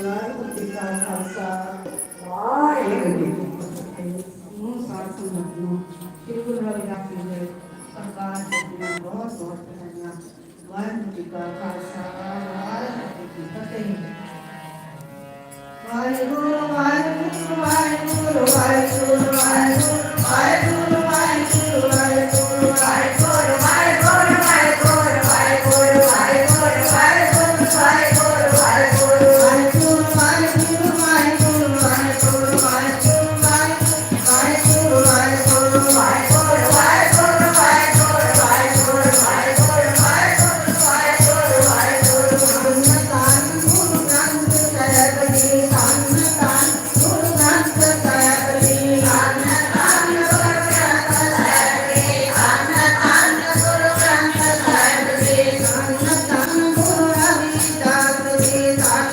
ਵਾਹਿਗੁਰੂ ਜੀ ਕਾ ਖਾਲਸਾ ਵਾਹਿਗੁਰੂ ਜੀ ਨੂੰ ਸਾਧ ਨੂੰ ਸ੍ਰੀ ਗੁਰੂ ਰਵਿਦਾਸ ਜੀ ਦੇ ਸਰਕਾਰ ਦੀਆਂ ਬਹੁਤ ਬਹੁਤ ਧੰਨਵਾਦ ਵਾਹਿਗੁਰੂ ਜੀ ਕਾ ਖਾਲਸਾ ਵਾਹਿਗੁਰੂ ਜੀ ਕੀ ਫਤਿਹ ਵਾਹਿਗੁਰੂ ਵਾਹਿਗੁਰੂ ਵਾਹਿਗੁਰੂ ਵਾਹਿਗੁਰੂ ਵਾਹਿਗੁਰੂ ਵਾਹਿਗੁਰੂ ਵਾਹਿਗੁਰੂ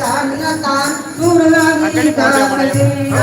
தாண்டா தான் நூறு தாண்டி தாண்டி